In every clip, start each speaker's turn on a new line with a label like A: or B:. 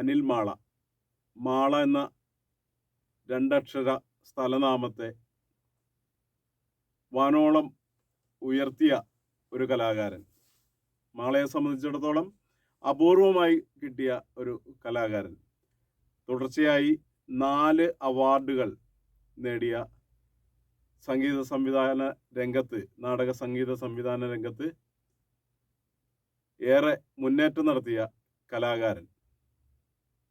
A: അനിൽ മാള. മാള എന്ന രണ്ടക്ഷര സ്ഥലനാമത്തെ വാനോളം ഉയർത്തിയ ഒരു കലാകാരൻ. മാളയെ സംബന്ധിച്ചിടത്തോളം അപൂർവമായി കിട്ടിയ ഒരു കലാകാരൻ. തുടർച്ചയായി നാല് അവാർഡുകൾ നേടിയ സംഗീത സംവിധാന രംഗത്ത് നാടക സംഗീത സംവിധാന രംഗത്ത് ഏറെ മുന്നേറ്റം നടത്തിയ കലാകാരൻ.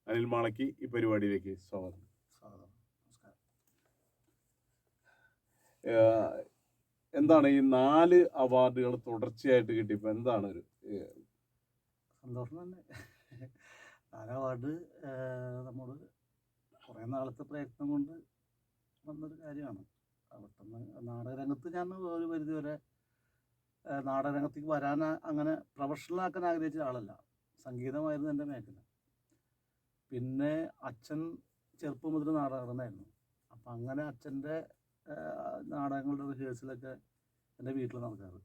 A: അനിൽ മാളയ്ക്ക് ഈ പരിപാടിയിലേക്ക് സ്വാഗതം.
B: സ്വാഗതം.
A: എന്താണ് ഈ നാല് അവാർഡുകൾ തുടർച്ചയായിട്ട് കിട്ടിയപ്പോൾ എന്താണ് ഒരു
B: സന്തോഷം തന്നെ. നാല് അവാർഡ് നമ്മൾ കുറേ നാളത്തെ പ്രയത്നം കൊണ്ട് വന്നൊരു കാര്യമാണ്. പെട്ടെന്ന് നാടകരംഗത്ത് ഞാൻ ഒരു പരിധി വരെ ഏഹ് നാടകരംഗത്തേക്ക് വരാൻ അങ്ങനെ പ്രൊഫഷണൽ ആക്കാൻ ആഗ്രഹിച്ച ആളല്ല സംഗീതമായിരുന്നു എന്റെ മേഖല. പിന്നെ അച്ഛൻ ചെറുപ്പം മുതൽ നാടകമായിരുന്നു അപ്പം അങ്ങനെ അച്ഛന്റെ നാടകങ്ങളുടെ റിഹേഴ്സലൊക്കെ എന്റെ വീട്ടിൽ നടക്കാറ്.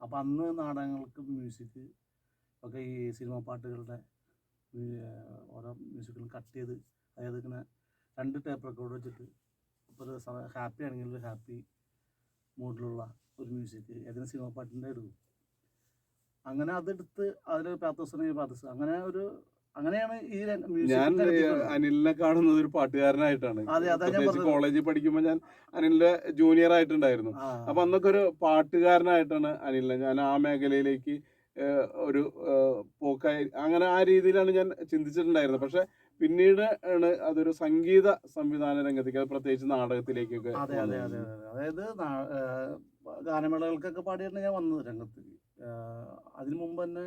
B: അപ്പം അന്ന് നാടകങ്ങൾക്ക് മ്യൂസിക് ഒക്കെ ഈ സിനിമ പാട്ടുകളുടെ ഓരോ മ്യൂസിക്കുകളും കട്ട് ചെയ്ത് അതായത് ഇങ്ങനെ രണ്ട് ടേപ്പ് റെക്കോർഡ് വെച്ചിട്ട് ഇപ്പോൾ ഒരു ഹാപ്പി ആണെങ്കിൽ ഒരു ഹാപ്പി മൂഡിലുള്ള ഒരു മ്യൂസിക് ഏതെങ്കിലും സിനിമ പാട്ടിന്റെ എടുക്കും അങ്ങനെ അതെടുത്ത് അതിൽ പാത്തോസ് പാത്തോസ് അങ്ങനെ ഒരു അങ്ങനെയാണ് ഈ
A: ഞാൻ
B: രംഗത്തേക്ക്
A: അനിലിനെ കാണുന്നത് ഒരു പാട്ടുകാരനായിട്ടാണ്. പ്രത്യേകിച്ച് കോളേജിൽ പഠിക്കുമ്പോൾ ഞാൻ അനിലിന്റെ ജൂനിയർ ആയിട്ടുണ്ടായിരുന്നു. അപ്പൊ അന്നൊക്കെ ഒരു പാട്ടുകാരനായിട്ടാണ് അനിലിനെ ഞാൻ ആ മേഖലയിലേക്ക് ഒരു പോക്കായി അങ്ങനെ ആ രീതിയിലാണ് ഞാൻ ചിന്തിച്ചിട്ടുണ്ടായിരുന്നത്. പക്ഷെ പിന്നീട് ആണ് അതൊരു സംഗീത സംവിധാന രംഗത്തേക്ക് അത് പ്രത്യേകിച്ച് നാടകത്തിലേക്കൊക്കെ
B: അതെ അതെ അതെ അതായത് ഗാനമേളകൾക്കൊക്കെ പാടിയിട്ടാണ് ഞാൻ വന്നത് രംഗത്ത്. അതിനു മുമ്പ് തന്നെ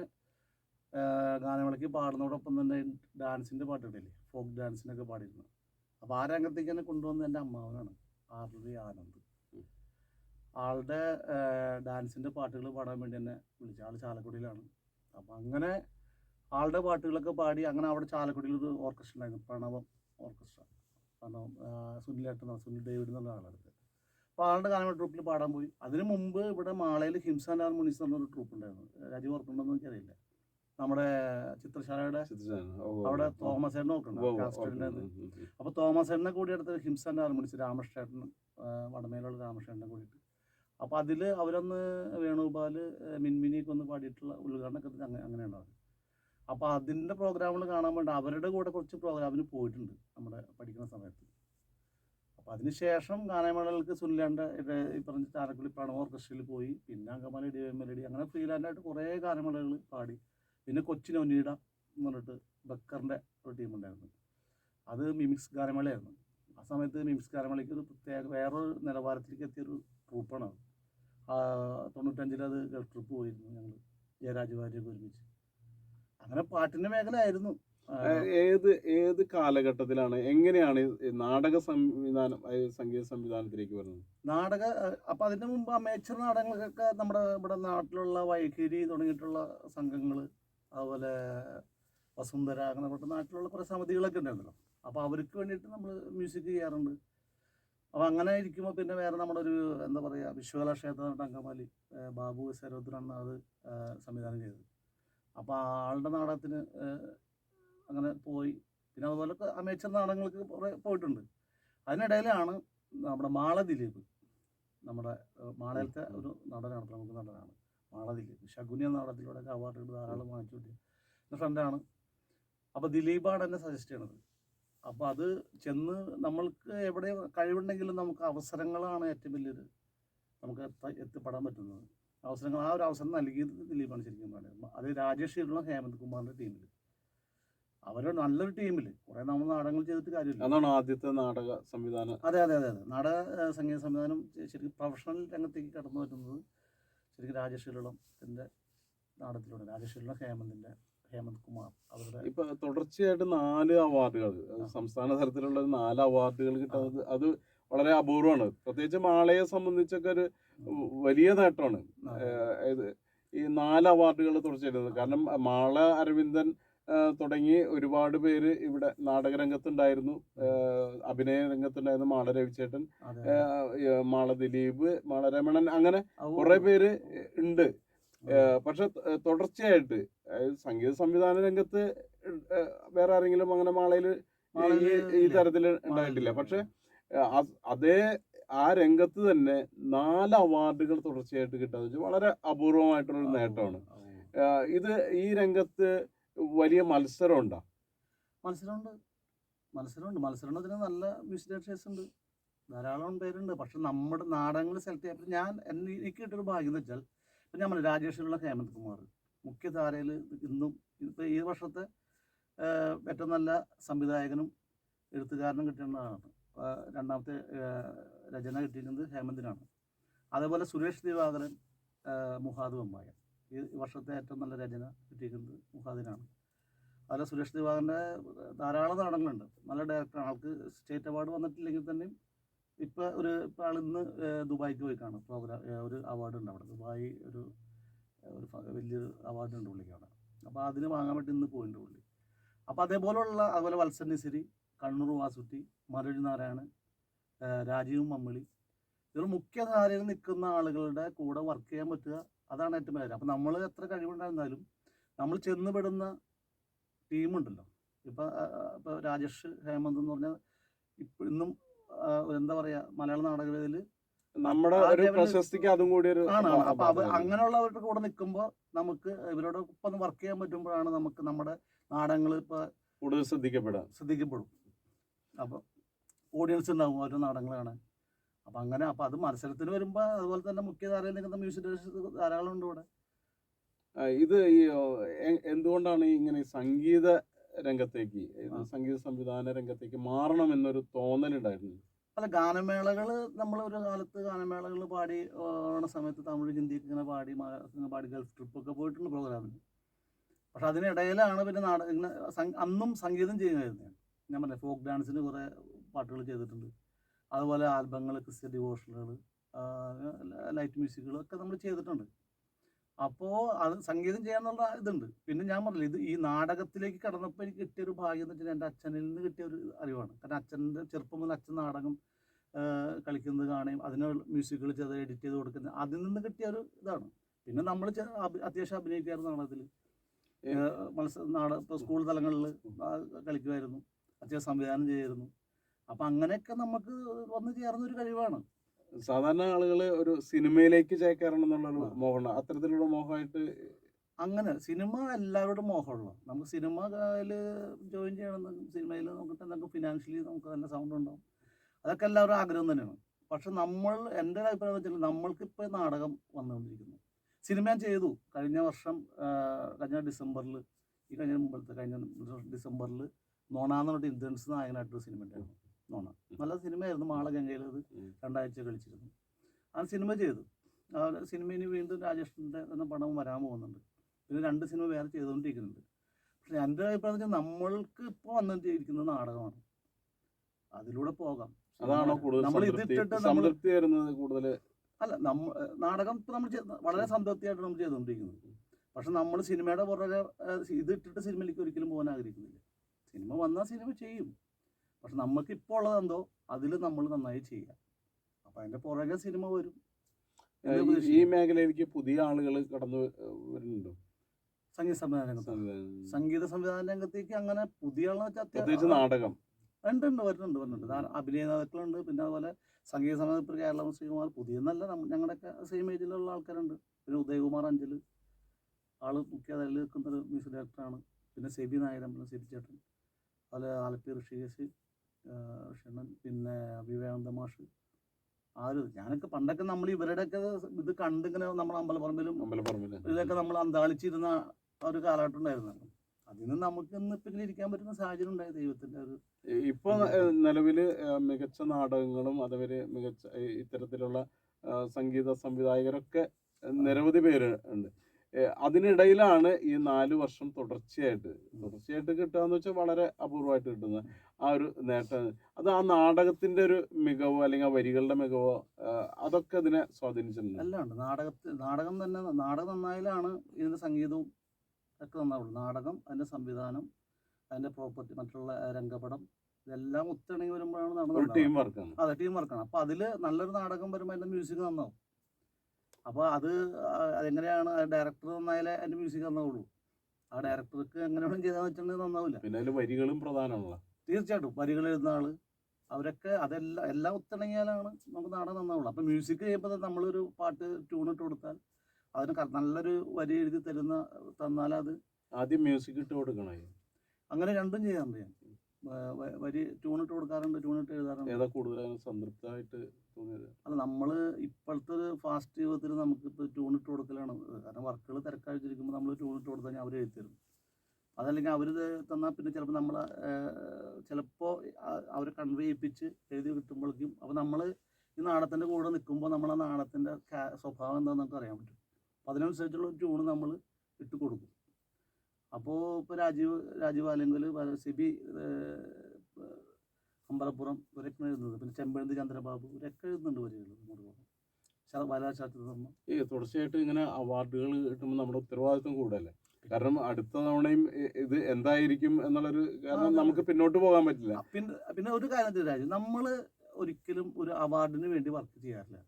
B: ഗാനമേളയ്ക്ക് പാടുന്നതോടൊപ്പം തന്നെ ഡാൻസിന്റെ പാട്ടുകളില്ലേ? ഫോക്ക് ഡാൻസിനൊക്കെ പാടിയിരുന്നു. അപ്പോൾ ആ രംഗത്തേക്ക് എന്നെ കൊണ്ടുവന്ന എന്റെ അമ്മാവനാണ് ആർലി ആനന്ദ്. ആളുടെ ഡാൻസിന്റെ പാട്ടുകൾ പാടാൻ വേണ്ടി എന്നെ വിളിച്ചു ആൾ ചാലക്കുടിയിലാണ്. അപ്പം അങ്ങനെ ആളുടെ പാട്ടുകളൊക്കെ പാടി അങ്ങനെ അവിടെ ചാലക്കുടിയിൽ ഒരു ഓർക്കസ്ട്ര ഉണ്ടായിരുന്നു പ്രണവം ഓർക്കസ്ട്ര. പ്രണവം സുനിൽ സുനിലേട്ടൻ സുനിൽ ഡേവിഡ് എന്നുള്ള ആളെടുത്ത് അപ്പോൾ ആളുടെ ഗാനമേള ട്രൂപ്പിൽ പാടാൻ പോയി. അതിനു മുമ്പ് ഇവിടെ മാളയിൽ ഹിംസാൻ മുനീസ് എന്നൊരു ട്രൂപ്പ് ഉണ്ടായിരുന്നു. രാജീവ് ഓർക്കുന്നുണ്ടെന്ന് എനിക്കറിയില്ല. നമ്മുടെ ചിത്രശാലയുടെ അവിടെ തോമസ്
A: ഉം.
B: അപ്പോൾ തോമസ് എണ്ണ കൂടി എടുത്ത് ഹിംസന്റെ ഹാർമോണിസ് രാമകൃഷ്ണേട്ടൻ വടമേലുള്ള രാമകൃഷ്ണേട്ടനെ കൂടിയിട്ട്. അപ്പൊ അതിൽ അവരൊന്ന് വേണുഗോപാൽ മിൻമിനിയൊക്കെ ഒന്ന് പാടിയിട്ടുള്ള ഉദ്ഘാടനമൊക്കെ അങ്ങനെ അങ്ങനെയാണ് ഉണ്ടാവും. അപ്പോൾ അതിന്റെ പ്രോഗ്രാമുകൾ കാണാൻ വേണ്ടി അവരുടെ കൂടെ കുറച്ച് പ്രോഗ്രാമിന് പോയിട്ടുണ്ട് നമ്മുടെ പഠിക്കുന്ന സമയത്ത്. അപ്പൊ അതിനുശേഷം ഗാനമേളകൾക്ക് സുനിലാന്റെ ഈ പറഞ്ഞ ചാരക്കുളി പ്രണവ് ഓർക്കസ്ട്രയിൽ പോയി പിന്നെ അങ്കമാലി ഡി എം മെലഡി അങ്ങനെ ഫ്രീലാൻഡായിട്ട് കുറേ ഗാനമേളകൾ പാടി. പിന്നെ കൊച്ചിൻ ഒന്നീട എന്ന് പറഞ്ഞിട്ട് ബക്കറിന്റെ ഒരു ടീമുണ്ടായിരുന്നു അത് മിമിക്സ് ഗാനമേളയായിരുന്നു. ആ സമയത്ത് മിമിക്സ് ഗാനമേളയ്ക്ക് ഒരു പ്രത്യേക വേറൊരു നിലവാരത്തിലേക്ക് എത്തിയൊരു ട്രൂപ്പാണ് അത്. തൊണ്ണൂറ്റഞ്ചിൽ അത് ഗൾഫ് ട്രിപ്പ് പോയിരുന്നു ഞങ്ങൾ ജയരാജ് വാര്യയൊക്കെ ഒരുമിച്ച്. അങ്ങനെ പാട്ടിന്റെ മേഖല ആയിരുന്നു
A: ഏത് ഏത് കാലഘട്ടത്തിലാണ് എങ്ങനെയാണ് നാടക സംവിധാനം സംഗീത സംവിധാനത്തിലേക്ക് വരുന്നത്?
B: നാടക അപ്പം അതിന്റെ മുമ്പ് അമേച്ചർ നാടകങ്ങൾക്കൊക്കെ നമ്മുടെ ഇവിടെ നാട്ടിലുള്ള വൈഖരി തുടങ്ങിയിട്ടുള്ള സംഘങ്ങൾ അതുപോലെ വസുന്ധര അങ്ങനെ പറഞ്ഞ നാട്ടിലുള്ള കുറേ സമിതികളൊക്കെ ഉണ്ടായിരുന്നല്ലോ. അപ്പോൾ അവർക്ക് വേണ്ടിയിട്ട് നമ്മൾ മ്യൂസിക് ചെയ്യാറുണ്ട്. അപ്പോൾ അങ്ങനെ ഇരിക്കുമ്പോൾ പിന്നെ വേറെ നമ്മുടെ ഒരു എന്താ പറയുക വിശ്വകലാ ക്ഷേത്രം അങ്കമാലി ബാബു സരോദ്രാണ് അത് സംവിധാനം ചെയ്തത്. അപ്പോൾ ആളുടെ നാടകത്തിന് അങ്ങനെ പോയി. പിന്നെ അതുപോലെ അമേച്ചർ നാടകങ്ങൾക്ക് കുറേ പോയിട്ടുണ്ട്. അതിനിടയിലാണ് നമ്മുടെ മാള ദിലീപ്. നമ്മുടെ മാളയിലത്തെ ഒരു നടനാണ് പ്രമുഖ നടനാണ്. മാള ദിലീപ് ശകുനി എന്ന നാടകത്തിലൂടെ അവാർഡുകൾ ധാരാളം വാങ്ങിച്ചു കിട്ടിയ എന്റെ ഫ്രണ്ടാണ് അപ്പോൾ ദിലീപാണ് എന്നെ സജസ്റ്റ് ചെയ്യണത്. അപ്പോൾ അത് ചെന്ന് നമ്മൾക്ക് എവിടെ കഴിവുണ്ടെങ്കിലും നമുക്ക് അവസരങ്ങളാണ് ഏറ്റവും വലിയത് നമുക്ക് എത്ത- എത്തിപ്പെടാൻ പറ്റുന്നത്. അവസരങ്ങൾ ആ ഒരു അവസരം നൽകിയത് ദിലീപാണ് ശരിക്കും പറയുന്നത് അത് രാജേഷ് ഇരുളം ഹേമന്ത് കുമാറിന്റെ ടീമിൽ അവർ നല്ലൊരു ടീമിൽ കുറെ നമ്മൾ നാടകങ്ങൾ ചെയ്തിട്ട് കാര്യമില്ല.
A: അതാണ് ആദ്യത്തെ നാടക സംവിധാനം.
B: അതെ അതെ അതെ അതെ. നാടക സംഗീത സംവിധാനം ശരിക്കും പ്രൊഫഷണൽ രംഗത്തേക്ക് കടന്നു വരുന്നത് ശരിക്കും രാജേഷ് ഇരളത്തിന്റെ നാടകത്തിലൂടെ ഇരളം ഹേമന്തിന്റെ ഹേമന്ത് കുമാർ അവരുടെ
A: ഇപ്പൊ തുടർച്ചയായിട്ട് നാല് അവാർഡുകൾ സംസ്ഥാന തലത്തിലുള്ള നാല് അവാർഡുകൾ കിട്ടുന്നത് അത് വളരെ അപൂർവമാണ്. പ്രത്യേകിച്ച് മാളയെ സംബന്ധിച്ചൊക്കെ ഒരു വലിയ നേട്ടമാണ്. ഈ നാല് അവാർഡുകൾ തുടർച്ചയായിട്ട് കാരണം മാള അരവിന്ദൻ തുടങ്ങി ഒരുപാട് പേര് ഇവിടെ നാടകരംഗത്തുണ്ടായിരുന്നു. അഭിനയ രംഗത്തുണ്ടായിരുന്നു മാള രവിചേട്ടൻ മാള ദിലീപ് മാള രമണൻ അങ്ങനെ കുറെ പേര് ഉണ്ട്. പക്ഷെ തുടർച്ചയായിട്ട് സംഗീത സംവിധാന രംഗത്ത് വേറെ ആരെങ്കിലും അങ്ങനെ മാളയിൽ ഈ. തരത്തിൽ ഉണ്ടായിട്ടില്ല. പക്ഷെ അതേ ആ രംഗത്ത് തന്നെ നാല് അവാർഡുകൾ തുടർച്ചയായിട്ട് കിട്ടുക വെച്ചാൽ വളരെ അപൂർവമായിട്ടുള്ള ഒരു നേട്ടമാണ്. ഇത് ഈ രംഗത്ത് വലിയ മത്സരം ഉണ്ടോ
B: മത്സരമുണ്ട്. മത്സരമുണ്ട്. മത്സരത്തിന് നല്ല ഡയറക്ടേഴ്സ് ഉണ്ട് ധാരാളം പേരുണ്ട്. പക്ഷെ നമ്മുടെ നാടകങ്ങൾ സെലക്ട് ചെയ്യാൻ ഞാൻ എനിക്ക് കിട്ടിയൊരു ഭാഗ്യം എന്ന് വെച്ചാൽ ഇപ്പം പറഞ്ഞു രാജേഷിലുള്ള ഹേമന്ത് കുമാർ. മുഖ്യധാരയിൽ ഇന്നും ഇപ്പം ഈ വർഷത്തെ ഏറ്റവും നല്ല സംവിധായകനും എഴുത്തുകാരനും കിട്ടേണ്ടതാണ് ആഹ്, രണ്ടാമത്തെ രചന കിട്ടിയിരുന്നത് ഹേമന്തിനാണ്. അതേപോലെ സുരേഷ് ദിവാകരൻ മുഹാദ് വെമ്പായ ഈ വർഷത്തെ ഏറ്റവും നല്ല രചന കിട്ടിയിരിക്കുന്നത് മുഖാദിനാണ് അതുപോലെ സുരേഷ് ദിവാകരന്റെ ധാരാളം നാടകങ്ങളുണ്ട്. നല്ല ഡയറക്ടറാണ് ആൾക്ക് സ്റ്റേറ്റ് അവാർഡ് വന്നിട്ടില്ലെങ്കിൽ തന്നെയും ഇപ്പോൾ ഒരു ഇപ്പോൾ ആൾ ഇന്ന് ദുബായിക്ക് പോയി കാണും. പ്രോഗ്രാം ഒരു അവാർഡ് ഉണ്ട് അവിടെ. ദുബായ് ഒരു ഒരു വലിയൊരു അവാർഡ് ഉണ്ട് പുള്ളിക്ക് അവിടെ. അപ്പോൾ അതിന് വാങ്ങാൻ വേണ്ടി ഇന്ന് പോയിട്ടുണ്ട് പുള്ളി. അപ്പോൾ അതേപോലെയുള്ള അതുപോലെ വത്സൻ നിസിരി കണ്ണൂർ വാസുട്ടി മരുഴി നാരായണൻ രാജീവ് മമ്മിളി. ഇവർ മുഖ്യധാരയിൽ നിൽക്കുന്ന ആളുകളുടെ കൂടെ വർക്ക് ചെയ്യാൻ പറ്റുക അതാണ് ഏറ്റവും കാര്യം. അപ്പോൾ നമ്മൾ എത്ര കഴിവുണ്ടായിരുന്നാലും നമ്മൾ ചെന്നുപെടുന്ന ടീമുണ്ടല്ലോ. ഇപ്പം ഇപ്പോൾ രാജേഷ് ഹേമന്ത് എന്ന് പറഞ്ഞാൽ ഇപ്പം ഇന്നും എന്താ പറയുക മലയാള നാടകവേദിയിൽ
A: നമ്മുടെ ഒരു പ്രശസ്തിക്ക് അതും കൂടി ഒരു
B: ആണ്. അപ്പൊ അങ്ങനെയുള്ളവരുടെ കൂടെ നിൽക്കുമ്പോൾ നമുക്ക് ഇവരോട് ഇവരോടൊപ്പം വർക്ക് ചെയ്യാൻ പറ്റുമ്പോഴാണ് നമുക്ക് നമ്മുടെ നാടകങ്ങൾ ഇപ്പൊ
A: കൂടുതൽ ശ്രദ്ധിക്കപ്പെടാം
B: ശ്രദ്ധിക്കപ്പെടും. അപ്പൊ ഓഡിയൻസ് ഉണ്ടാവും ഓരോ നാടകങ്ങൾ കാണാൻ. അപ്പൊ അങ്ങനെ അപ്പൊ അത് മത്സരത്തിന് വരുമ്പോ അതുപോലെ തന്നെ മുഖ്യധാരയിൽ നിൽക്കുന്ന മ്യൂസിക് ഡയറക്ടേഴ്സ് ധാരാളം ഉണ്ട് ഇവിടെ
A: ഇത് ഈ എന്തുകൊണ്ടാണ് ഇങ്ങനെ സംഗീത രംഗത്തേക്ക് സംഗീത സംവിധാന രംഗത്തേക്ക് മാറണം എന്നൊരു തോന്നലുണ്ടായിരുന്നു?
B: അല്ല ഗാനമേളകൾ നമ്മൾ ഒരു കാലത്ത് ഗാനമേളകൾ പാടി ഓണ സമയത്ത് തമിഴ് ഹിന്ദിക്ക് ഇങ്ങനെ പാടി ഇങ്ങനെ പാടി ഗൾഫ് ട്രിപ്പൊക്കെ പോയിട്ടുണ്ട് പ്രോഗ്രാമിന് പക്ഷെ അതിനിടയിലാണ് പിന്നെ നാടക ഇങ്ങനെ അന്നും സംഗീതം ചെയ്യുമായിരുന്നു ഞാൻ. ഞാൻ പറഞ്ഞ ഫോക്ക് ഡാൻസിന് കുറേ പാട്ടുകൾ ചെയ്തിട്ടുണ്ട്. അതുപോലെ ആൽബങ്ങൾ ക്രിസ്ത്യൻ ഡിവോഷനുകൾ ലൈറ്റ് മ്യൂസിക്കുകൾ ഒക്കെ നമ്മൾ ചെയ്തിട്ടുണ്ട്. അപ്പോൾ അത് സംഗീതം ചെയ്യാന്നുള്ള ഇതുണ്ട്. പിന്നെ ഞാൻ പറഞ്ഞില്ല ഇത് ഈ നാടകത്തിലേക്ക് കടന്നപ്പോൾ എനിക്ക് കിട്ടിയൊരു ഭാഗ്യം എന്ന് വെച്ചാൽ എന്റെ അച്ഛനിൽ നിന്ന് കിട്ടിയ ഒരു അറിവാണ്. കാരണം അച്ഛന്റെ ചെറുപ്പം മുതൽ അച്ഛൻ നാടകം കളിക്കുന്നത് കാണുകയും അതിന് മ്യൂസിക്കുകൾ ചെയ്ത് എഡിറ്റ് ചെയ്ത് കൊടുക്കുന്നത് അതിൽ നിന്ന് കിട്ടിയ ഒരു ഇതാണ്. പിന്നെ നമ്മൾ അത്യാവശ്യം അഭിനയിക്കായിരുന്നു നാടകത്തിൽ. മത്സര നാടക ഇപ്പോൾ സ്കൂൾ തലങ്ങളിൽ കളിക്കുമായിരുന്നു. അത്യാവശ്യം സംവിധാനം ചെയ്യായിരുന്നു. അപ്പം അങ്ങനെയൊക്കെ നമുക്ക് വന്നു ചേർന്ന ഒരു കഴിവാണ്.
A: സാധാരണ ആളുകൾ ഒരു സിനിമയിലേക്ക് ചേക്കേറണം എന്നുള്ളൊരു
B: ആ.
A: മോഹമാണ്. അത്തരത്തിലുള്ള മോഹമായിട്ട്
B: അങ്ങനെ സിനിമ എല്ലാവരുടെയും മോഹമുള്ള നമുക്ക് സിനിമയിൽ ജോയിൻ ചെയ്യണമെന്ന് സിനിമയിൽ നമുക്ക് നമുക്ക് ഫിനാൻഷ്യലി നമുക്ക് തന്നെ സൗണ്ട് ഉണ്ടാവും. അതൊക്കെ എല്ലാവരും ആഗ്രഹം തന്നെയാണ്. പക്ഷെ നമ്മൾ എന്റെ ഒരു അഭിപ്രായം വെച്ചാൽ നമ്മൾക്കിപ്പോൾ നാടകം വന്നുകൊണ്ടിരിക്കുന്നു. സിനിമ ഞാൻ ചെയ്തു. കഴിഞ്ഞ വർഷം കഴിഞ്ഞ ഡിസംബറിൽ ഈ കഴിഞ്ഞ മുമ്പത്തെ കഴിഞ്ഞ ഡിസംബറിൽ നോണാന്ന് പറഞ്ഞിട്ട് ഇന്ദ്രൻസ് നായകനായിട്ടൊരു സിനിമ ഉണ്ടായിരുന്നു. നോണ നല്ല സിനിമയായിരുന്നു മാളഗംഗയിൽ അത്. രണ്ടാഴ്ച കളിച്ചിരുന്നു. ആ സിനിമ ചെയ്തു. ആ സിനിമയിന് വീണ്ടും രാജേഷിന്റെ എന്ന പടം വരാൻ പോകുന്നുണ്ട്. പിന്നെ രണ്ട് സിനിമ വേറെ ചെയ്തുകൊണ്ടിരിക്കുന്നുണ്ട്. പക്ഷെ എന്റെ അഭിപ്രായം വെച്ചാൽ നമ്മൾക്ക് ഇപ്പോൾ വന്നിരിക്കുന്ന നാടകമാണ്. അതിലൂടെ പോകാം.
A: അതാണോ കൂടുതൽ
B: അല്ല നമ്മ നാടകം ഇപ്പം നമ്മൾ വളരെ സംതൃപ്തിയായിട്ട് നമ്മൾ ചെയ്തുകൊണ്ടിരിക്കുന്നത് പക്ഷെ നമ്മൾ സിനിമയുടെ പുറകെ ഇതിട്ടിട്ട് സിനിമയിലേക്ക് ഒരിക്കലും പോകാൻ ആഗ്രഹിക്കുന്നില്ല. സിനിമ വന്നാൽ സിനിമ ചെയ്യും. പക്ഷെ നമുക്ക് ഇപ്പോൾ ഉള്ളതെന്തോ അതിൽ നമ്മൾ നന്നായി ചെയ്യാം അപ്പം അതിന്റെ പുറകെ സിനിമ വരും.
A: ഈ-. മേഖലയിലേക്ക് പുതിയ ആളുകൾ കടന്നു വരുന്നുണ്ടോ?
B: സംഗീത സംവിധാന രംഗത്ത്. സംഗീത സംവിധാന രംഗത്തേക്ക് അങ്ങനെ പുതിയ ആളെന്ന്
A: നാടകം.
B: ഉണ്ട് ഉണ്ട് വരുന്നുണ്ട് വരുന്നുണ്ട്. അഭിനയ അഭിനേതാക്കളുണ്ട്. പിന്നെ അതുപോലെ സംഗീത സംവിധാനം ഇപ്പോൾ കേരളം ശ്രീകുമാർ പുതിയ നല്ല ഞങ്ങളുടെയൊക്കെ സെയിം ഏജിലുള്ള ആൾക്കാരുണ്ട്. പിന്നെ ഉദയകുമാർ അഞ്ചൽ ആൾ മുഖ്യ നിൽക്കുന്ന ഒരു മ്യൂസിക് ഡയറക്ടറാണ് പിന്നെ സെബി നായരം സെബി ചേട്ടൻ അതുപോലെ ആലപ്പി ഋഷികേശ്. ഷണ്ണൻ പിന്നെ വിവേകാനന്ദ മാഷ്. ആര് ഞാനൊക്കെ പണ്ടൊക്കെ നമ്മൾ ഇവരുടെയൊക്കെ ഇത് കണ്ടിങ്ങനെ നമ്മൾ അമ്പലപ്പറമ്പിലും
A: ഇതൊക്കെ
B: ഇതിലൊക്കെ നമ്മൾ അന്താളിച്ചിരുന്ന ഒരു കാലഘട്ടം ഉണ്ടായിരുന്നു അതിന് നമുക്ക് ഇന്ന് പിന്നെ ഇരിക്കാൻ പറ്റുന്ന സാഹചര്യം ഉണ്ടായി ദൈവത്തിന്റെ ഒരു
A: ഇപ്പൊ നിലവിൽ മികച്ച നാടകങ്ങളും അതേപോലെ മികച്ച ഇത്തരത്തിലുള്ള സംഗീത സംവിധായകരൊക്കെ നിരവധി പേര് ഉണ്ട്. അതിനിടയിലാണ് ഈ നാല് വർഷം തുടർച്ചയായിട്ട്. തുടർച്ചയായിട്ട് കിട്ടുക എന്ന് വെച്ചാൽ വളരെ അപൂർവമായിട്ട് കിട്ടുന്ന ആ ഒരു നേട്ടം. അത് ആ നാടകത്തിന്റെ ഒരു മികവോ അല്ലെങ്കിൽ ആ വരികളുടെ മികവോ അതൊക്കെ അതിനെ സ്വാധീനിച്ചിട്ടുണ്ട്.
B: അല്ലാണ്ട് നാടക നാടകത്തിൽ നാടകം തന്നെ നാടകം നന്നായാലാണ് ഇതിന്റെ സംഗീതവും ഒക്കെ നന്നാവുള്ളൂ. നാടകം അതിന്റെ സംവിധാനം അതിന്റെ പ്രോപ്പർട്ടി മറ്റുള്ള രംഗപടം ഇതെല്ലാം ഒത്തിണങ്ങി വരുമ്പോഴാണ് നടന്നത്
A: ടീം വർക്കാണ്
B: അതെ ടീം വർക്കാണ് അപ്പൊ അതിൽ നല്ലൊരു നാടകം വരുമ്പോൾ അതിന്റെ മ്യൂസിക് നന്നാവും. അപ്പൊ അത് അതെങ്ങനെയാണ് ഡയറക്ടർ നന്നായാലേ അതിന്റെ മ്യൂസിക് നന്നാവുള്ളൂ. ആ ഡയറക്ടർക്ക് എങ്ങനെയാണ് ചെയ്താൽ വെച്ചിട്ടുണ്ടെങ്കിൽ നന്നാവില്ല.
A: പിന്നെ അതിൽ വരികളും പ്രധാനമുള്ള
B: തീർച്ചയായിട്ടും വരികൾ എഴുതുന്ന ആൾ അവരൊക്കെ അതെല്ലാം എല്ലാം ഒത്തിണങ്ങിയാലാണ് നമുക്ക് നാടകം നന്നാവുള്ളൂ. അപ്പം മ്യൂസിക് ചെയ്യുമ്പോൾ നമ്മളൊരു പാട്ട് ട്യൂൺ ഇട്ട് കൊടുത്താൽ അതിന് നല്ലൊരു വരി എഴുതി തരുന്ന തന്നാൽ അത്
A: ആദ്യം മ്യൂസിക് ഇട്ട് കൊടുക്കണേ
B: അങ്ങനെ രണ്ടും ചെയ്യാറുണ്ട് ഞാൻ. വരി ട്യൂൺ ഇട്ട് കൊടുക്കാറുണ്ട് ട്യൂൺ ഇട്ട് എഴുതാറുണ്ട്.
A: ഏതാ കൂടുതൽ സംതൃപ്തമായിട്ട് തോന്നിയത്.
B: അല്ല നമ്മൾ ഇപ്പോഴത്തെ ഒരു ഫാസ്റ്റ് യുഗത്തിൽ നമുക്കിപ്പോൾ ട്യൂൺ ഇട്ട് കൊടുക്കലാണ്. കാരണം വർക്കുകൾ തിരക്കാഴ്ചിരിക്കുമ്പോൾ നമ്മൾ ട്യൂൺ ഇട്ട് കൊടുത്താൽ അവർ എഴുതിത്തരും അതല്ലെങ്കിൽ അവർ തന്നാൽ പിന്നെ ചിലപ്പോൾ നമ്മൾ ചിലപ്പോൾ അവരെ കൺവേ ചെയ്യിപ്പിച്ച് എഴുതി കിട്ടുമ്പോഴേക്കും അപ്പോൾ നമ്മൾ ഈ നാടത്തിന്റെ കൂടെ നിൽക്കുമ്പോൾ നമ്മൾ ആ നാടത്തിന്റെ സ്വഭാവം എന്താണെന്ന് നമുക്ക് അറിയാൻ പറ്റും. അപ്പോൾ അതിനനുസരിച്ചുള്ള ട്യൂൺ നമ്മൾ ഇട്ട് കൊടുക്കും. അപ്പോൾ ഇപ്പോൾ രാജീവ് രാജീവ് അല്ലെങ്കിൽ സിബി അമ്പലപ്പുറം ഇവരൊക്കെ എഴുതുന്നത്. പിന്നെ ചെമ്പഴന്തി ചന്ദ്രബാബു ഇവരൊക്കെ എഴുതുന്നുണ്ട് വരികൾ നമ്മുടെ
A: ഈ തുടർച്ചയായിട്ട് ഇങ്ങനെ അവാർഡുകൾ കിട്ടുമ്പോൾ നമ്മുടെ ഉത്തരവാദിത്വം കൂടുതലല്ലേ? കാരണം അടുത്ത തവണയും ഇത് എന്തായിരിക്കും എന്നുള്ളൊരു കാരണം നമുക്ക് പിന്നോട്ട് പോകാൻ പറ്റില്ല.
B: പിന്നെ പിന്നെ ഒരു കാര്യം. രാജു നമ്മൾ ഒരിക്കലും ഒരു അവാർഡിന് വേണ്ടി വർക്ക് ചെയ്യാറില്ല.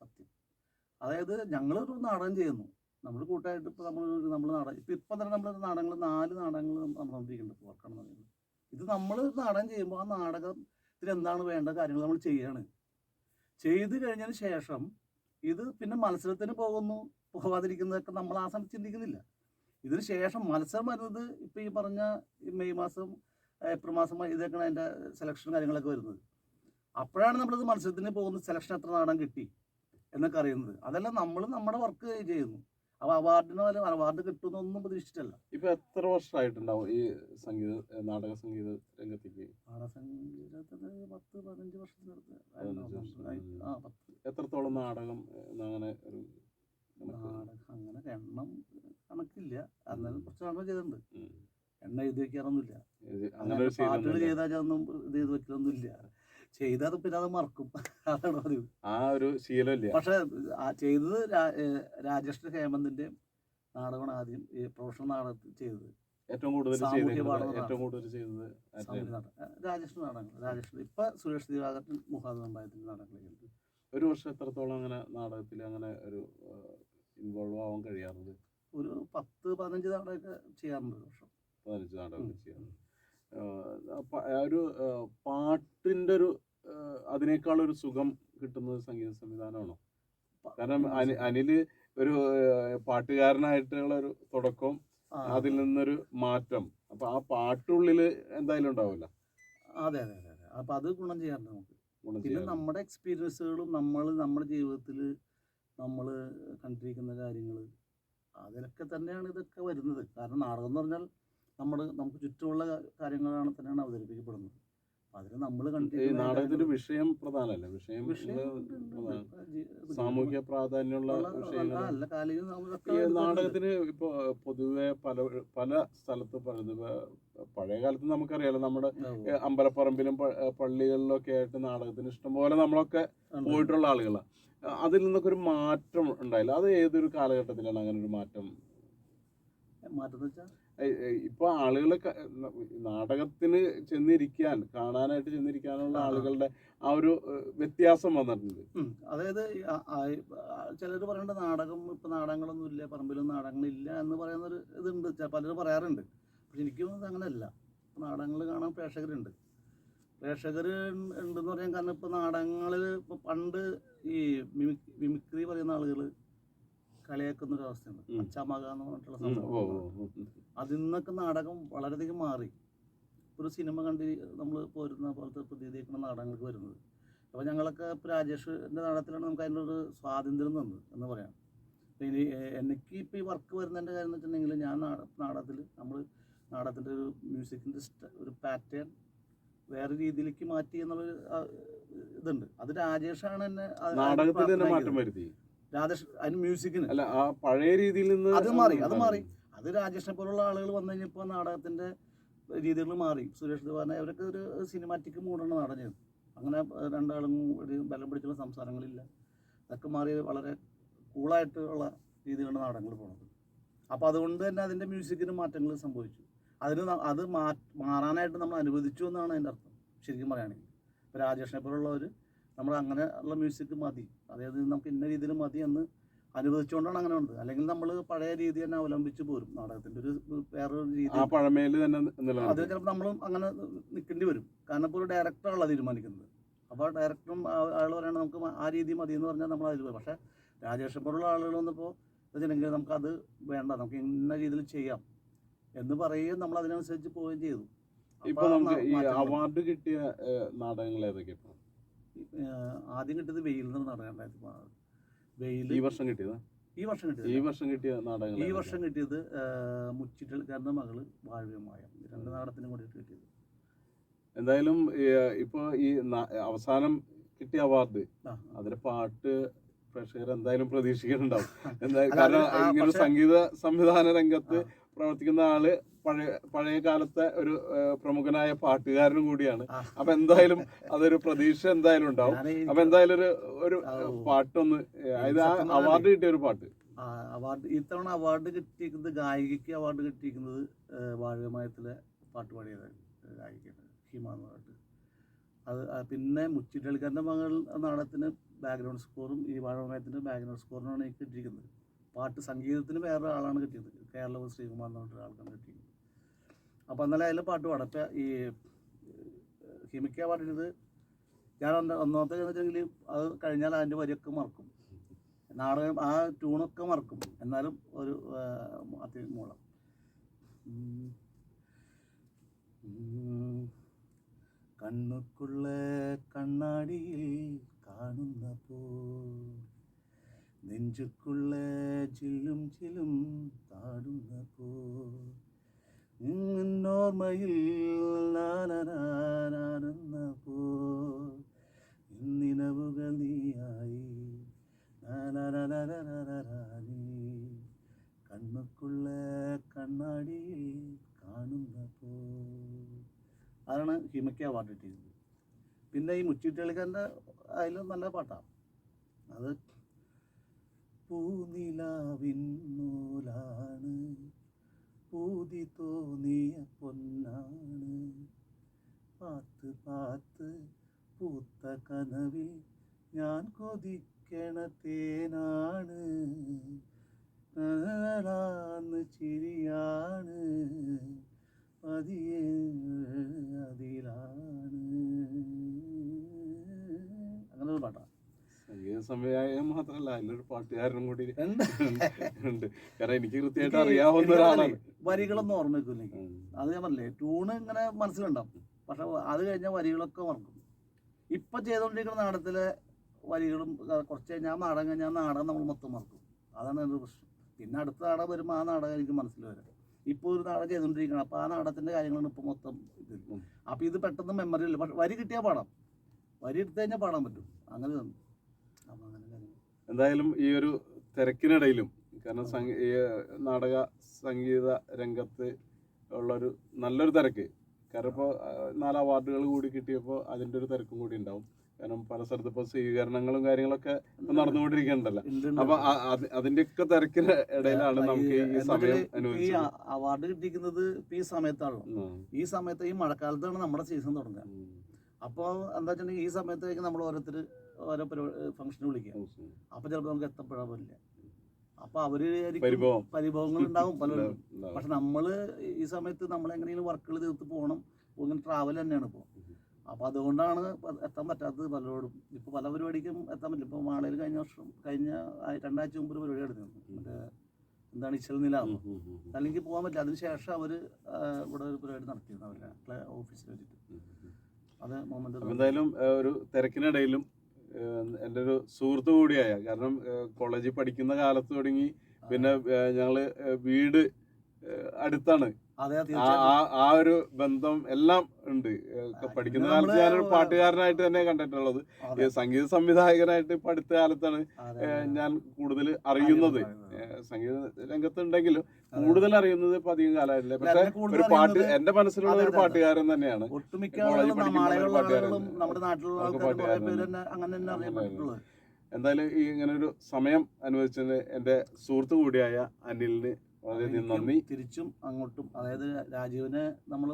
B: സത്യം. അതായത് ഞങ്ങൾ ഒരു നാടകം ചെയ്യുന്നു. നമ്മൾ കൂട്ടായിട്ട് ഇപ്പോൾ നമ്മൾ നമ്മൾ നാടകം ഇപ്പം ഇപ്പം തന്നെ നമ്മൾ നാടകങ്ങൾ നാല് നാടകങ്ങൾ നമ്മൾ വന്നിരിക്കുന്നുണ്ട് ഇപ്പോൾ വർക്കാണ് പറയുന്നത്. ഇത് നമ്മൾ നാടകം ചെയ്യുമ്പോൾ ആ നാടകത്തിൽ എന്താണ് വേണ്ട കാര്യങ്ങൾ നമ്മൾ ചെയ്യാണ്. ചെയ്ത് കഴിഞ്ഞതിന് ശേഷം ഇത് പിന്നെ മത്സരത്തിന് പോകുന്നു. പോകാതിരിക്കുന്നതൊക്കെ നമ്മൾ ആ സമയത്ത് ചിന്തിക്കുന്നില്ല. ഇതിന് ശേഷം മത്സരം വരുന്നത് ഇപ്പം ഈ പറഞ്ഞ മെയ് മാസം ഏപ്രിൽ മാസം ഇതൊക്കെയാണ് അതിന്റെ സെലക്ഷൻ കാര്യങ്ങളൊക്കെ വരുന്നത്. അപ്പോഴാണ് നമ്മളിത് മത്സരത്തിന് പോകുന്ന സെലക്ഷൻ എത്ര നാടകം കിട്ടി എന്നൊക്കെ അറിയുന്നത്. അതെല്ലാം നമ്മൾ നമ്മുടെ വർക്ക് ചെയ്യുന്നു. അപ്പോൾ അവാർഡിന് പോലെ അവാർഡ് കിട്ടുമെന്നൊന്നും പ്രതീക്ഷിച്ചിട്ടല്ല.
A: ഇപ്പൊ എത്ര വർഷമായിട്ടുണ്ടാവും ഈ സംഗീത നാടക സംഗീത രംഗത്തേക്ക്?
B: നാടകസംഗീതത്തിന് പത്ത് പതിനഞ്ച് വർഷത്തിനടുത്ത്. ആ പത്ത്.
A: എത്രത്തോളം നാടകം അങ്ങനെ ഒരു
B: നാടകം അങ്ങനെ എണ്ണം കണക്കില്ല. എന്നാലും കുറച്ച് നാടകം ചെയ്തിട്ടുണ്ട്. എണ്ണ എഴുതി വെക്കാറൊന്നുമില്ല.
A: അങ്ങനെ
B: പാട്ടുകൾ ചെയ്താൽ ഒന്നും ഇത് ചെയ്ത് വെക്കലൊന്നുമില്ല. ചെയ്താൽ പിന്നെ അത് മറക്കും. അതാണ് പതിവ്.
A: ആ ഒരു ശീലമില്ല
B: പക്ഷെ ചെയ്തത് രാജേഷ് ഹേമന്തിന്റെ നാടകമാണ് ആദ്യം ഈ പ്രൊഫഷണൽ നാടകത്തിൽ ചെയ്തത്.
A: ഏറ്റവും കൂടുതൽ ഏറ്റവും കൂടുതൽ ചെയ്തത്
B: സാമൂഹ്യ
A: ആരുടെയാണ്?
B: നാടകം. രാജേഷ് നാടകങ്ങൾ. രാജേഷ് ഇപ്പൊ സുരേഷ് ദിവാകരൻ മുഹാദ് നമ്പായത്തിന്റെ നാടകങ്ങളിലുണ്ട്
A: ഒരു വർഷം എത്രത്തോളം അങ്ങനെ നാടകത്തിൽ അങ്ങനെ ഒരു ഇൻവോൾവ് ആവാൻ കഴിയാറുണ്ട്?
B: ഒരു പത്ത് പതിനഞ്ച് നാടകമൊക്കെ ചെയ്യാറുണ്ട് ഒരു വർഷം.
A: പതിനഞ്ച് നാടകം
B: ഉം.
A: ഒരു പാട്ടിന്റെ ഒരു അതിനേക്കാൾ ഒരു സുഖം കിട്ടുന്നത് സംഗീത സംവിധാനമാണോ? കാരണം അനിൽ ഒരു പാട്ടുകാരനായിട്ടുള്ള ഒരു തുടക്കം അതിൽ നിന്നൊരു മാറ്റം. അപ്പൊ ആ പാട്ടുള്ളിൽ എന്തായാലും ഉണ്ടാവില്ല.
B: അതെ അതെ അതെ അതെ. അപ്പൊ അത് ഗുണം ചെയ്യാറുണ്ട് നമുക്ക്. പിന്നെ നമ്മുടെ എക്സ്പീരിയൻസുകളും നമ്മൾ നമ്മുടെ ജീവിതത്തിൽ നമ്മൾ കണ്ടിരിക്കുന്ന കാര്യങ്ങൾ അതിലൊക്കെ തന്നെയാണ് ഇതൊക്കെ വരുന്നത്. കാരണം നാടകം എന്ന് പറഞ്ഞാൽ നമ്മുടെ നമുക്ക് ചുറ്റുമുള്ള കാര്യങ്ങളാണ് തന്നെയാണ് അവതരിപ്പിക്കപ്പെടുന്നത്. അതിന് നമ്മൾ കണ്ടിട്ട്
A: നാടകത്തിന്റെ വിഷയം പ്രധാനല്ലേ വിഷയം സാമൂഹ്യ പ്രാധാന്യമുള്ള വിഷയങ്ങൾ. നാടകത്തിന് ഇപ്പൊ പൊതുവെ പല പല സ്ഥലത്ത് പറയുന്നത് പഴയ കാലത്ത് നമുക്കറിയാലോ നമ്മുടെ അമ്പലപ്പറമ്പിലും പള്ളികളിലൊക്കെ ആയിട്ട് നാടകത്തിന് ഇഷ്ടംപോലെ നമ്മളൊക്കെ പോയിട്ടുള്ള ആളുകളാണ് അതിൽ നിന്നൊക്കെ ഒരു മാറ്റം ഉണ്ടായില്ല. അത് ഏതൊരു കാലഘട്ടത്തിലാണ് അങ്ങനെ ഒരു മാറ്റം
B: മാറ്റം വെച്ചാൽ
A: ഇപ്പൊ ആളുകളെ നാടകത്തിന് ചെന്നിരിക്കാൻ കാണാനായിട്ട് ചെന്നിരിക്കാനുള്ള. ആളുകളുടെ ആ ഒരു വ്യത്യാസം വന്നിട്ടുണ്ട്.
B: അതായത് ചിലർ പറയുന്നുണ്ട് നാടകം ഇപ്പൊ നാടകങ്ങളൊന്നും ഇല്ല പറമ്പിലും നാടകങ്ങളില്ല എന്ന് പറയുന്ന ഒരു ഇതുണ്ട് പലരും പറയാറുണ്ട്. പക്ഷെ എനിക്ക് തോന്നുന്നത് അങ്ങനെയല്ല. നാടകങ്ങൾ കാണാൻ പ്രേക്ഷകരുണ്ട്. പ്രേക്ഷകർ ഉണ്ടെന്ന് പറയാൻ കാരണം ഇപ്പൊ നാടകങ്ങളിൽ ഇപ്പൊ പണ്ട് ഈ മിമിക്രി പറയുന്ന ആളുകൾ കളിയാക്കുന്ന ഒരു അവസ്ഥയുണ്ട്. അച്ചാമക എന്ന് പറഞ്ഞിട്ടുള്ള സംഭവം. അതിൽ നിന്നൊക്കെ നാടകം വളരെയധികം മാറി. ഒരു സിനിമ കണ്ടി നമ്മൾ പോരുന്ന പോലത്തെ പ്രതീതിക്കുന്ന നാടകങ്ങൾക്ക് വരുന്നത്. അപ്പോൾ ഞങ്ങളൊക്കെ ഇപ്പോൾ രാജേഷിന്റെ നാടകത്തിലാണ് നമുക്ക് അതിന്റെ ഒരു സ്വാതന്ത്ര്യം തന്നത് എന്ന് പറയാം. ഇനി എനിക്ക് ഇപ്പോൾ ഈ വർക്ക് വരുന്നതിന്റെ കാര്യം എന്ന് വെച്ചിട്ടുണ്ടെങ്കിൽ ഞാൻ നാടകത്തിൽ നമ്മൾ നാടകത്തിന്റെ ഒരു മ്യൂസിക്കിന്റെ ഒരു പാറ്റേൺ വേറെ രീതിയിലേക്ക് മാറ്റി എന്നുള്ളൊരു ഇതുണ്ട്. അത് രാജേഷാണ് എന്നെ
A: നാടകത്തിൽ തന്നെ മാറ്റം വരുത്തി.
B: രാജേഷ് അതിന് മ്യൂസിക്കിന്.
A: അല്ല ആ പഴയ രീതിയിൽ നിന്ന്
B: അത് മാറി, അത് മാറി. അത് രാജേഷിനെ പോലുള്ള ആളുകൾ വന്നു കഴിഞ്ഞപ്പോൾ നാടകത്തിന്റെ രീതികൾ മാറി. സുരേഷ് ധവാനെ അവരൊക്കെ ഒരു സിനിമാറ്റിക് മൂഡാണ് നാടകം അങ്ങനെ രണ്ടാളും ഒരു ബലം പിടിച്ചുള്ള സംസാരങ്ങളില്ല. അതൊക്കെ മാറി വളരെ കൂളായിട്ട് ഉള്ള രീതിയിലാണ് നാടകങ്ങൾ പോണത്. അപ്പോൾ അതുകൊണ്ട് തന്നെ അതിന്റെ മ്യൂസിക്കിന് മാറ്റങ്ങൾ സംഭവിച്ചു. അതിന് അത് മാറാനായിട്ട് നമ്മൾ അനുവദിച്ചു എന്നാണ് അതിന്റെ അർത്ഥം. ശരിക്കും പറയുകയാണെങ്കിൽ. ഇപ്പോൾ രാജേഷിനെ പോലുള്ളവർ നമ്മൾ അങ്ങനെ ഉള്ള മ്യൂസിക് മതി. അതായത് നമുക്ക് ഇന്ന രീതിയിൽ മതി എന്ന് അനുവദിച്ചുകൊണ്ടാണ് അങ്ങനെ ഉണ്ട് അല്ലെങ്കിൽ നമ്മൾ പഴയ രീതി തന്നെ അവലംബിച്ച് പോരും. നാടകത്തിന്റെ ഒരു വേറൊരു രീതി. അത് ചിലപ്പോൾ നമ്മളും അങ്ങനെ നിൽക്കേണ്ടി വരും. കാരണം ഇപ്പോൾ ഒരു ഡയറക്ടറാണല്ലോ തീരുമാനിക്കുന്നത്. അപ്പോൾ ആ ഡയറക്ടറും ആൾ പറയുന്നത് നമുക്ക് ആ രീതി മതി എന്ന് പറഞ്ഞാൽ നമ്മൾ അതിൽ പോയി പക്ഷേ രാജേഷ് പോലുള്ള ആളുകൾ വന്നപ്പോൾ വെച്ചിട്ടുണ്ടെങ്കിൽ നമുക്കത് വേണ്ട. നമുക്ക് ഇന്ന രീതിയിൽ ചെയ്യാം എന്ന് പറയുകയും നമ്മൾ അതിനനുസരിച്ച് പോവുകയും ചെയ്തു.
A: ഇപ്പൊ നമുക്ക് ഈ അവാർഡ് കിട്ടിയ നാടകങ്ങൾ
B: ഏതൊക്കെയാണ് ആദ്യം കിട്ടിയത് വെയിൽ എന്ന് നാടകം രണ്ടായിരത്തി പതിനാറ് വെയിൽ
A: ഈ വർഷം കിട്ടിയത്?
B: ഈ വർഷം കിട്ടിയത് ഈ
A: വർഷം കിട്ടിയ നാടകം
B: ഈ വർഷം കിട്ടിയത് മുച്ചിട്ടൽക്കാരന്റെ മകൾ വാഴവ്യമായ രണ്ട് നാടകത്തിനും കൂടി കിട്ടിയത്.
A: എന്തായാലും ഇപ്പോൾ ഇപ്പൊ ഈ അവസാനം കിട്ടിയ അവാർഡ്. അതിലെ പാട്ട് പ്രേക്ഷകർ എന്തായാലും പ്രതീക്ഷിക്കുന്നുണ്ടാവും. എന്തായാലും കാരണം ഇങ്ങനെ സംഗീത സംവിധാന രംഗത്ത് പ്രവർത്തിക്കുന്ന ആൾ പഴയ പഴയ കാലത്തെ ഒരു പ്രമുഖനായ പാട്ടുകാരനും കൂടിയാണ്. അപ്പൊ എന്തായാലും അതൊരു പ്രതീക്ഷ എന്തായാലും ഉണ്ടാവും. അപ്പൊ എന്തായാലും ഒരു ഒരു പാട്ടൊന്ന് അതായത് ആ അവാർഡ് കിട്ടിയ ഒരു പാട്ട്.
B: അവാർഡ് ഇത്തവണ അവാർഡ് കിട്ടിയിരിക്കുന്നത് ഗായികയ്ക്ക് അവാർഡ് കിട്ടിയിരിക്കുന്നത് ഏഹ്, വാഴമയത്തിലെ പാട്ട് പാടിയത് ഗായികയാണ് ഹിമ എന്ന് പറഞ്ഞിട്ട്. അത് പിന്നെ മുച്ചിട്ടളിക്കാരന്റെ മകൾ നാടകത്തിന് ബാക്ക്ഗ്രൗണ്ട് സ്കോറും ഈ വാഴമയത്തിന്റെ ബാക്ക്ഗ്രൗണ്ട് സ്കോറിനാണ് എനിക്ക് കിട്ടിയിരിക്കുന്നത്. പാട്ട് സംഗീതത്തിന് വേറെ ആളാണ് കിട്ടിയത്. കേരള ശ്രീകുമാർ എന്ന് പറഞ്ഞിട്ട് ആൾക്കാണ് കിട്ടിയത് അപ്പോൾ എന്നാലും അതിലെ പാട്ട് പാടാം. അപ്പം ഈ ഹിമിക്ക പാടിയത് ഞാൻ ഒന്ന് ഒന്നാമത്തെ വെച്ചിട്ടുണ്ടെങ്കിൽ അത് കഴിഞ്ഞാൽ അതിന്റെ വരിയൊക്കെ മറക്കും. നാടകം ആ ട്യൂണൊക്കെ മറക്കും. എന്നാലും ഒരു അതി മൂളം. കണ്ണുക്കുള്ള കണ്ണാടിയിൽ കാണുന്ന പോ നെഞ്ചുക്കുള്ള ചില്ലും ചിലും താടുന്ന പോ ഓർമ്മയിൽ പോ നിനവുകൾ നീയായി കൺമക്കുള്ള കണ്ണാടിയിൽ കാണുന്ന പോ അതാണ് ഹിമയ്ക്ക് അവാർഡ് കിട്ടിയത്. പിന്നെ ഈ മുച്ചിട്ടികളിക്കാരന്റെ അതിലും നല്ല പാട്ടാണ് അത് പൂനിലാവിൻ നൂലാണ് പൂതി തോന്നിയ പൊന്നാണ്. പാത്ത് പാത്ത് പൂത്ത കനവിൽ ഞാൻ കൊതിക്കണ തേനാണ്. നനനനാന്ന് ചിരിയാണ്. പതിയെ അതിലാണ്. അങ്ങനെ ഒരു പാട്ടാണ്
A: സംഗീത സംവിധായകൻ മാത്രമല്ല അതിലൊരു പാട്ടുകാരനും കൂടി
B: ഉണ്ട്.
A: കാരണം എനിക്ക് കൃത്യമായിട്ട് അറിയാവുന്ന ഒരാളാണ്.
B: വരികളൊന്നും ഓർമ്മ വെക്കുന്നു എനിക്ക്. അത് ഞാൻ പറഞ്ഞില്ലേ ട്യൂണ് ഇങ്ങനെ മനസ്സിലുണ്ടാവും. പക്ഷെ അത് കഴിഞ്ഞ വരികളൊക്കെ മറക്കും ഇപ്പൊ ചെയ്തുകൊണ്ടിരിക്കുന്ന നാടകത്തിലെ വരികളും കുറച്ച് ഞാൻ നാടകം കഴിഞ്ഞാൽ നാടകം നമ്മൾ മൊത്തം മറക്കും. അതാണ് എന്റെ പ്രശ്നം. പിന്നെ അടുത്ത നാടകം വരുമ്പോൾ ആ നാടകം എനിക്ക് മനസ്സിൽ വരാം. ഇപ്പോൾ ഒരു നാടകം ചെയ്തുകൊണ്ടിരിക്കണം അപ്പോൾ ആ നാടകത്തിന്റെ കാര്യങ്ങളാണ് ഇപ്പോൾ മൊത്തം ഇത്. അപ്പോൾ ഇത് പെട്ടെന്ന് മെമ്മറി ഇല്ല പക്ഷെ വരി കിട്ടിയാൽ പാടാം. വരി എടുത്തു കഴിഞ്ഞാൽ പാടാൻ പറ്റും. അങ്ങനെ തന്നെ. അപ്പം
A: എന്തായാലും ഈ ഒരു തിരക്കിനിടയിലും കാരണം സംഗീ ഈ നാടക സംഗീത രംഗത്ത് ഉള്ളൊരു നല്ലൊരു തിരക്ക്. കാരണം ഇപ്പോൾ നാല് അവാർഡുകൾ കൂടി കിട്ടിയപ്പോൾ അതിന്റെ ഒരു തിരക്കും കൂടി ഉണ്ടാവും. കാരണം പല സ്ഥലത്ത് ഇപ്പോൾ സ്വീകരണങ്ങളും കാര്യങ്ങളൊക്കെ ഇപ്പം നടന്നുകൊണ്ടിരിക്കുന്നുണ്ടല്ലോ. അപ്പൊ അതിന്റെയൊക്കെ തിരക്കിന് ഇടയിലാണ് നമുക്ക് ഈ സമയം അനുവദിച്ചത്.
B: അവാർഡ് കിട്ടിയിരിക്കുന്നത് ഈ സമയത്താണല്ലോ. ഈ സമയത്ത് ഈ മഴക്കാലത്താണ് നമ്മുടെ സീസൺ തുടങ്ങുക. അപ്പോൾ എന്താ വെച്ചിട്ടുണ്ടെങ്കിൽ ഈ സമയത്തേക്ക് നമ്മൾ ഓരോരുത്തർ ഓരോ പരിപാടി ഫംഗ്ഷന് വിളിക്കുക
A: അപ്പൊ
B: അപ്പോൾ ചിലപ്പോൾ നമുക്ക് എത്തപ്പെടാൻ പറ്റില്ല. അപ്പോൾ
A: അവർ
B: പരിഭവങ്ങൾ ഉണ്ടാവും. പലരും പക്ഷെ നമ്മൾ ഈ സമയത്ത് നമ്മൾ എങ്ങനെയെങ്കിലും വർക്കുകൾ തീർത്ത് പോകണം ഇങ്ങനെ ട്രാവൽ തന്നെയാണ് ഇപ്പോൾ അപ്പോൾ അതുകൊണ്ടാണ് എത്താൻ പറ്റാത്തത് പലരോടും. ഇപ്പോൾ പല പരിപാടിക്കും എത്താൻ പറ്റില്ല. ഇപ്പോൾ മാളയിൽ കഴിഞ്ഞ വർഷം കഴിഞ്ഞ രണ്ടാഴ്ച മുമ്പ് ഒരു പരിപാടി നടത്തിയിരുന്നു മറ്റേ എന്താണ് ഇച്ചൽ നിലാവ്. അല്ലെങ്കിൽ പോകാൻ പറ്റില്ല. അതിനുശേഷം അവർ ഇവിടെ ഒരു പരിപാടി നടത്തിയിരുന്നു. അവരുടെ ഓഫീസിൽ വെച്ചിട്ട്. അത് മൊമെന്റ്
A: എന്തായാലും ഒരു തിരക്കിനിടയിലും എന്റെ ഒരു സുഹൃത്തു കൂടിയായ. കാരണം കോളേജിൽ പഠിക്കുന്ന കാലത്ത് തുടങ്ങി പിന്നെ ഞങ്ങൾ വീട് അടുത്താണ്. ആ ഒരു ബന്ധം എല്ലാം ഉണ്ട്. പഠിക്കുന്ന കാലത്ത് ഞാനൊരു പാട്ടുകാരനായിട്ട് തന്നെ കണ്ടിട്ടുള്ളത്. സംഗീത സംവിധായകനായിട്ട് പഠിത്ത കാലത്താണ് ഞാൻ കൂടുതൽ അറിയുന്നത്. സംഗീത രംഗത്തുണ്ടെങ്കിലും കൂടുതൽ അറിയുന്നത് ഇപ്പൊ അധികം കാലമായില്ലേ പക്ഷെ ഒരു പാട്ട് എന്റെ മനസ്സിലുള്ള ഒരു. പാട്ടുകാരൻ തന്നെയാണ്.
B: ഒട്ടുമിക്ക
A: പാട്ടുകാരൻ.
B: നമ്മുടെ നാട്ടിലുള്ള അങ്ങനെ തന്നെ അറിയപ്പെട്ടിട്ടുള്ളത്
A: എന്തായാലും ഈ ഇങ്ങനെ ഒരു സമയം അനുവദിച്ചതിന് എന്റെ സുഹൃത്ത് കൂടിയായ അനിലിന് വളരെയധികം നന്ദി.
B: തിരിച്ചും അങ്ങോട്ടും അതായത് രാജീവിനെ നമ്മൾ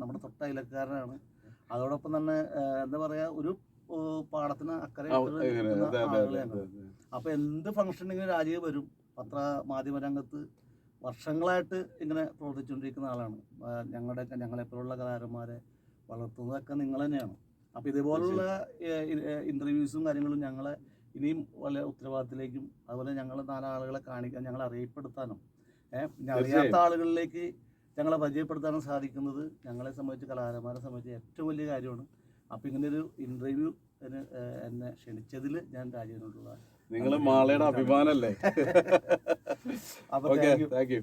B: നമ്മുടെ തൊട്ട അയലക്കാരനാണ് അതോടൊപ്പം തന്നെ എന്താ പറയാ ഒരു പാടത്തിന് അക്കരെ. അപ്പൊ എന്ത് ഫംഗ്ഷനിങ്ങിന് രാജീവ് വരും. പത്ര മാധ്യമ രംഗത്ത് വർഷങ്ങളായിട്ട് ഇങ്ങനെ പ്രവർത്തിച്ചുകൊണ്ടിരിക്കുന്ന ആളാണ്. ഞങ്ങളുടെ ഞങ്ങളുടെയൊക്കെ ഞങ്ങളെപ്പോലുള്ള കലാകാരന്മാരെ വളർത്തുന്നതൊക്കെ നിങ്ങൾ തന്നെയാണ്. അപ്പോൾ ഇതുപോലുള്ള ഇന്റർവ്യൂസും കാര്യങ്ങളും ഞങ്ങളെ ഇനിയും വളരെ ഉത്തരവാദിത്തത്തിലേക്കും അതുപോലെ ഞങ്ങൾ നാലാളുകളെ കാണിക്കാൻ ഞങ്ങളെ അറിയപ്പെടുത്താനും അറിയാത്ത ആളുകളിലേക്ക് ഞങ്ങളെ പരിചയപ്പെടുത്താനും സാധിക്കുന്നത് ഞങ്ങളെ സംബന്ധിച്ച് കലാകാരന്മാരെ സംബന്ധിച്ച് ഏറ്റവും വലിയ കാര്യമാണ്. അപ്പോൾ ഇങ്ങനെ ഒരു ഇന്റർവ്യൂ എന്നെ ക്ഷണിച്ചതിൽ ഞാൻ രാജീവിനോടുള്ള
A: നിങ്ങൾ മാളയുടെ അഭിമാനല്ലേ? Okay
B: thank you